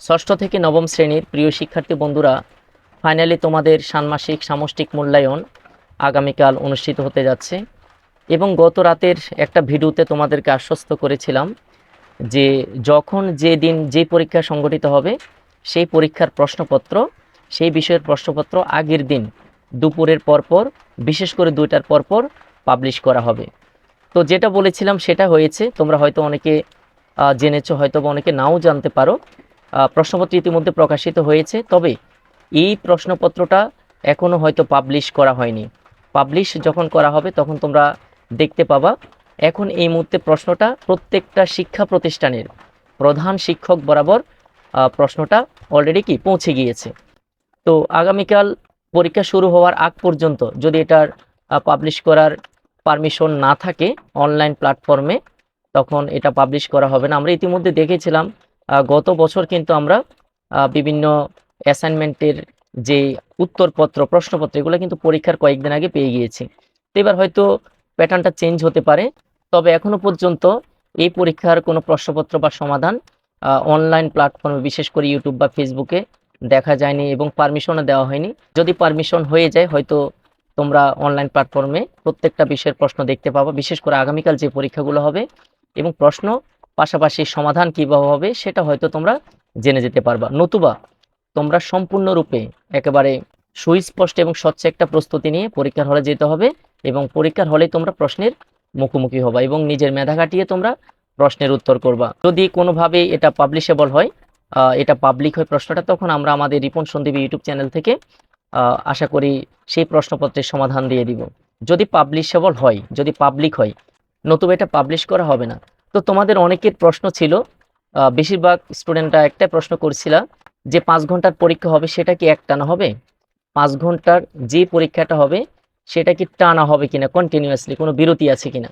ষষ্ঠ থেকে নবম শ্রেণির প্রিয় শিক্ষার্থী বন্ধুরা ফাইনালি তোমাদের ষান্মাসিক সামষ্টিক মূল্যায়ন আগামীকাল অনুষ্ঠিত হতে যাচ্ছে এবং গত রাতের একটা ভিডিওতে তোমাদেরকে আশ্বস্ত করেছিলাম যে যখন যে দিন যে পরীক্ষা সংগঠিত হবে, সেই পরীক্ষার প্রশ্নপত্র, সেই বিষয়ের প্রশ্নপত্র আগের দিন দুপুরের পরপর, বিশেষ করে দুইটার পরপর পাবলিশ করা হবে। তো যেটা বলেছিলাম সেটা হয়েছে, তোমরা হয়তো অনেকে জেনেছো হয়তো অনেকে নাও জানতে পারো। প্রশ্নপত্র ইতিমধ্যে প্রকাশিত হয়েছে। তবে এই প্রশ্নপত্রটা এখনও হয়তো পাবলিশ করা হয়নি। পাবলিশ যখন করা হবে, তখন তোমরা দেখতে পাবা, এখন এই মুহূর্তে প্রশ্নটা প্রত্যেকটা শিক্ষা প্রতিষ্ঠানের প্রধান শিক্ষক বরাবর প্রশ্নটা অলরেডি কি পৌঁছে গিয়েছে। তো আগামীকাল পরীক্ষা শুরু হওয়ার আগ পর্যন্ত যদি এটার পাবলিশ করার পারমিশন না থাকে অনলাইন প্ল্যাটফর্মে তখন এটা পাবলিশ করা হবে না। আমরা ইতিমধ্যে দেখেছিলাম গত বছর কিন্তু আমরা বিভিন্ন অ্যাসাইনমেন্টের যে উত্তরপত্র, প্রশ্নপত্র, এগুলো কিন্তু পরীক্ষার কয়েকদিন আগে পেয়ে গিয়েছি। তো এবার হয়তো প্যাটার্নটা চেঞ্জ হতে পারে, তবে এখনও পর্যন্ত এই পরীক্ষার কোনো প্রশ্নপত্র বা সমাধান অনলাইন প্ল্যাটফর্মে, বিশেষ করে ইউটিউব বা ফেসবুকে দেখা যায়নি এবং পারমিশনও দেওয়া হয়নি। যদি পারমিশন হয়ে যায়, হয়তো তোমরা অনলাইন প্ল্যাটফর্মে প্রত্যেকটা বিষয়ের প্রশ্ন দেখতে পাবো, বিশেষ করে আগামীকাল যে পরীক্ষাগুলো হবে এবং প্রশ্ন পাশাপাশি সমাধান কীভাবে হবে সেটা হয়তো তোমরা জেনে যেতে পারবা। নতুবা তোমরা সম্পূর্ণরূপে একেবারে সুস্পষ্ট এবং স্বচ্ছ একটা প্রস্তুতি নিয়ে পরীক্ষার হলে যেতে হবে এবং পরীক্ষার হলে তোমরা প্রশ্নের মুখোমুখি হবা এবং নিজের মেধা কাটিয়ে তোমরা প্রশ্নের উত্তর করবা। যদি কোনোভাবে এটা পাবলিশেবল হয় এটা পাবলিক হয় প্রশ্নটা, তখন আমরা আমাদের রিপন সন্দীপ ইউটিউব চ্যানেল থেকে আশা করি সেই প্রশ্নপত্রের সমাধান দিয়ে দিব। যদি পাবলিশেবল হয়, যদি পাবলিক হয়, নতুবা এটা পাবলিশ করা হবে না তো তোমাদের অনেকের প্রশ্ন ছিল বেশিরভাগ স্টুডেন্টরা একটা প্রশ্ন করছিল যে পাঁচ ঘণ্টার পরীক্ষা হবে সেটা কি একটানা হবে? পাঁচ ঘণ্টার যে পরীক্ষাটা হবে সেটা কি টানা হবে কিনা কন্টিনিউয়াসলি কোনো বিরতি আছে কিনা?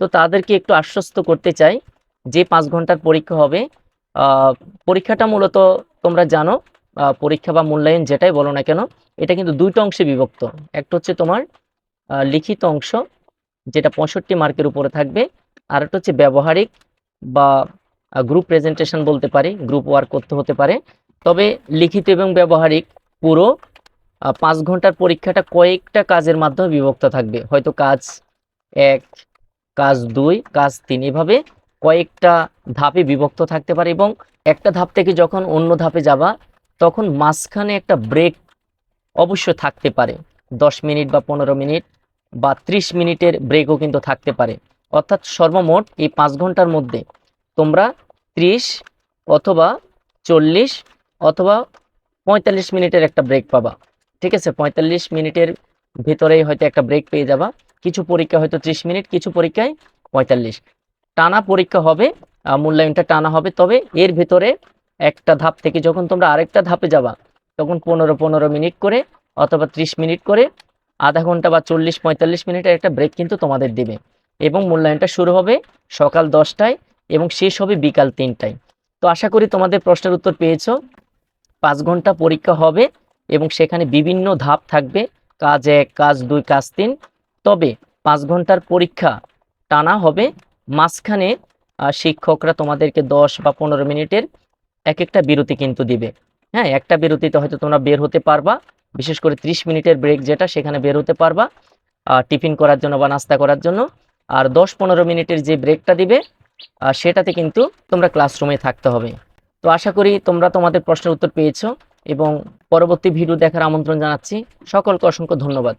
তো তাদেরকে একটু আশ্বস্ত করতে চাই যে পাঁচ ঘণ্টার পরীক্ষা হবে পরীক্ষাটা মূলত তোমরা জানো পরীক্ষা বা মূল্যায়ন যেটাই বলো না কেন, এটা কিন্তু দুইটা অংশে বিভক্ত। একটা হচ্ছে তোমার লিখিত অংশ, যেটা পঁয়ষট্টি মার্কের উপরে থাকবে আর একটা হচ্ছে ব্যবহারিক বা গ্রুপ প্রেজেন্টেশন বলতে পারি গ্রুপ ওয়ার্ক করতে হতে পারে। তবে লিখিত এবং ব্যবহারিক পুরো পাঁচ ঘণ্টার পরীক্ষাটা কয়েকটা কাজের মাধ্যমে বিভক্ত থাকবে। হয়তো কাজ এক, কাজ দুই, কাজ তিন, এভাবে কয়েকটা ধাপে বিভক্ত থাকতে পারে এবং একটা ধাপ থেকে যখন অন্য ধাপে যাবা, তখন মাঝখানে একটা ব্রেক অবশ্য থাকতে পারে। দশ মিনিট বা পনেরো মিনিট বা ত্রিশ মিনিটের ব্রেকও কিন্তু থাকতে পারে। অর্থাৎ সর্বমোট এই পাঁচ ঘণ্টার মধ্যে তোমরা ত্রিশ অথবা চল্লিশ অথবা পঁয়তাল্লিশ মিনিটের একটা ব্রেক পাবা। ঠিক আছে? পঁয়তাল্লিশ মিনিটের ভেতরেই হয়তো একটা ব্রেক পেয়ে যাবা। কিছু পরীক্ষা হয়তো ত্রিশ মিনিট, কিছু পরীক্ষায় পঁয়তাল্লিশ। টানা পরীক্ষা হবে মূল্যায়নটা টানা হবে, তবে এর ভেতরে একটা ধাপ থেকে যখন তোমরা আরেকটা ধাপে যাবা, তখন পনেরো পনেরো মিনিট করে অথবা ত্রিশ মিনিট করে আধা ঘণ্টা বা চল্লিশ পঁয়তাল্লিশ মিনিটের একটা ব্রেক কিন্তু তোমাদের দেবে। এবং মূল্যায়নটা শুরু হবে সকাল দশটায় এবং শেষ হবে বিকাল তিনটায়। তো আশা করি তোমাদের প্রশ্নের উত্তর পেয়েছ। পাঁচ ঘণ্টা পরীক্ষা হবে এবং সেখানে বিভিন্ন ধাপ থাকবে। কাজ এক, কাজ দুই, কাজ তিন। তবে পাঁচ ঘণ্টার পরীক্ষা টানা হবে। মাঝখানে শিক্ষকরা তোমাদেরকে দশ বা পনেরো মিনিটের এক একটা বিরতি কিন্তু দিবে। হ্যাঁ একটা বিরতিতে হয়তো তোমরা বের হতে পারবা। বিশেষ করে ত্রিশ মিনিটের ব্রেক যেটা, সেখানে বের হতে পারবা। টিফিন করার জন্য বা নাস্তা করার জন্য। আর দশ পনেরো মিনিটের যে ব্রেকটা দিবে সেটাতে কিন্তু তোমরা ক্লাসরুমে থাকতে হবে। তো আশা করি তোমরা তোমাদের প্রশ্নের উত্তর পেয়েছ এবং পরবর্তী ভিডিও দেখার আমন্ত্রণ জানাচ্ছি। সকলকে অসংখ্য ধন্যবাদ।